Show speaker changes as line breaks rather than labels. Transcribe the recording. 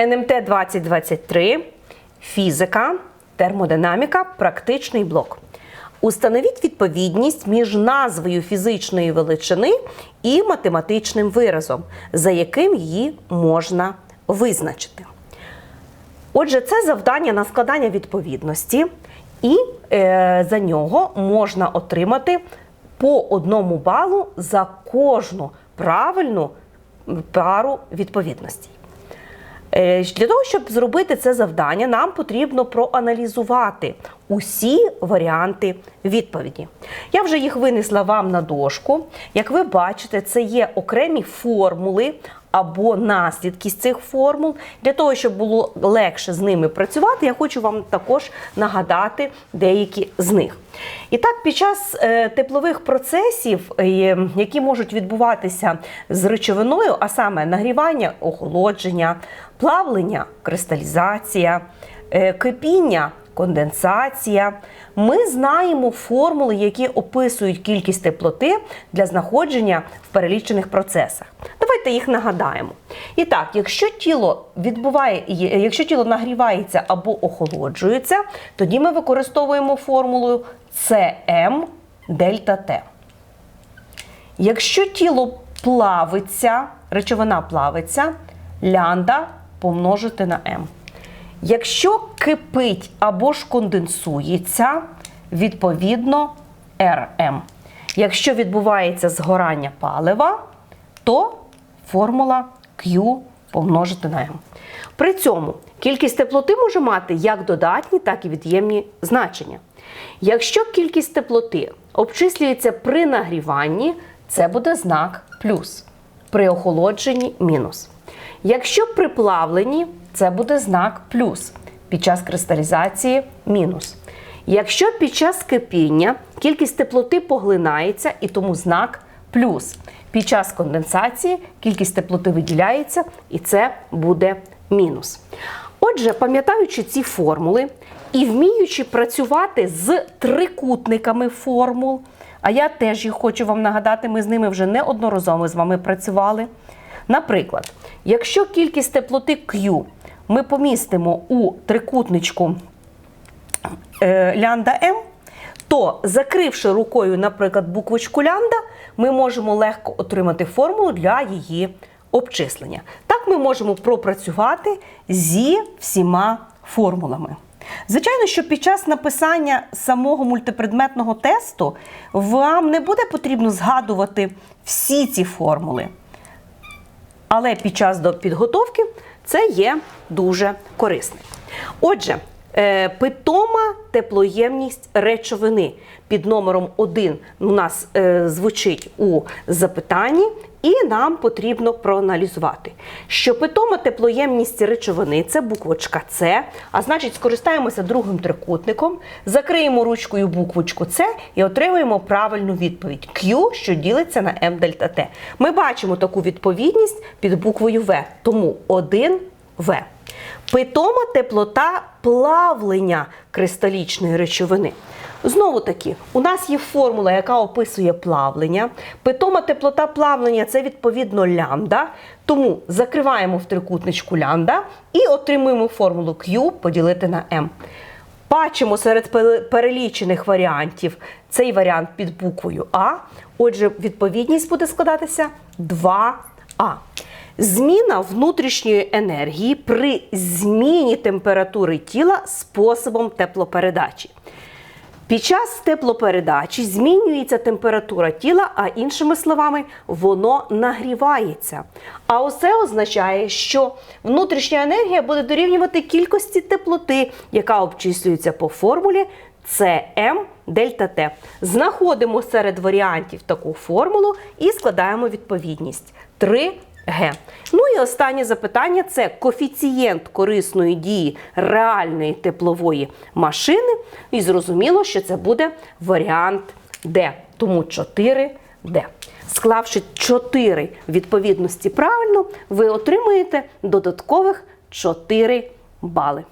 НМТ 2023, фізика, термодинаміка, практичний блок. Установіть відповідність між назвою фізичної величини і математичним виразом, за яким її можна визначити. Отже, це завдання на складання відповідності, і е, за нього можна отримати по одному балу за кожну правильну пару відповідностей. Е, Для того, щоб зробити це завдання, нам потрібно проаналізувати усі варіанти відповіді. Я вже їх винесла вам на дошку. Як ви бачите, це є окремі формули або наслідки з цих формул. Для того, щоб було легше з ними працювати, я хочу вам також нагадати деякі з них. І так, під час е, теплових процесів, е, які можуть відбуватися з речовиною, а саме нагрівання, охолодження, плавлення, кристалізація, е, кипіння, конденсація, ми знаємо формули, які описують кількість теплоти для знаходження в перелічених процесах. Давайте їх нагадаємо. І так, якщо тіло відбуває, якщо тіло нагрівається або охолоджується, тоді ми використовуємо формулу Cm дельта Т. Якщо тіло плавиться, речовина плавиться, лямбда помножити на М. Якщо кипить або ж конденсується, відповідно РМ. Якщо відбувається згорання палива, то формула Q помножити на М. При цьому кількість теплоти може мати як додатні, так і від'ємні значення. Якщо кількість теплоти обчислюється при нагріванні, це буде знак плюс. При охолодженні мінус. Якщо при плавленні, це буде знак плюс. Під час кристалізації мінус. Якщо під час кипіння кількість теплоти поглинається і тому знак плюс. Під час конденсації кількість теплоти виділяється і це буде мінус. Отже, пам'ятаючи ці формули і вміючи працювати з трикутниками формул, а я теж їх хочу вам нагадати, ми з ними вже неодноразово з вами працювали. Наприклад, якщо кількість теплоти Q ми помістимо у трикутничку е, лянда М, то закривши рукою, наприклад, буквочку лянда, ми можемо легко отримати формулу для її обчислення. Так ми можемо пропрацювати зі всіма формулами. Звичайно, що під час написання самого мультипредметного тесту вам не буде потрібно згадувати всі ці формули. Але під час до підготовки це є дуже корисним. Отже, питома теплоємність речовини під номером 1 у нас е, звучить у запитанні, і нам потрібно проаналізувати, що питома теплоємність речовини це буквочка С, а значить, скористаємося другим трикутником, закриємо ручкою буквочку С і отримуємо правильну відповідь Q, що ділиться на М дельта Т. Ми бачимо таку відповідність під буквою В, тому 1 В. Питома теплота плавлення кристалічної речовини. Знову таки, у нас є формула, яка описує плавлення. Питома теплота плавлення це відповідно лямбда. Тому закриваємо в трикутничку лямбда і отримуємо формулу Q поділити на M. Бачимо серед перелічених варіантів цей варіант під буквою А. Отже, відповідність буде складатися 2А. Зміна внутрішньої енергії при зміні температури тіла способом теплопередачі. Під час теплопередачі змінюється температура тіла, а іншими словами, воно нагрівається. А усе означає, що внутрішня енергія буде дорівнювати кількості теплоти, яка обчислюється по формулі Cm дельта Т. Знаходимо серед варіантів таку формулу і складаємо відповідність 3 Г. Ну і останнє запитання це коефіцієнт корисної дії реальної теплової машини. І зрозуміло, що це буде варіант Д. Тому 4 Д. Склавши 4 відповідності правильно, ви отримуєте додаткових 4 бали.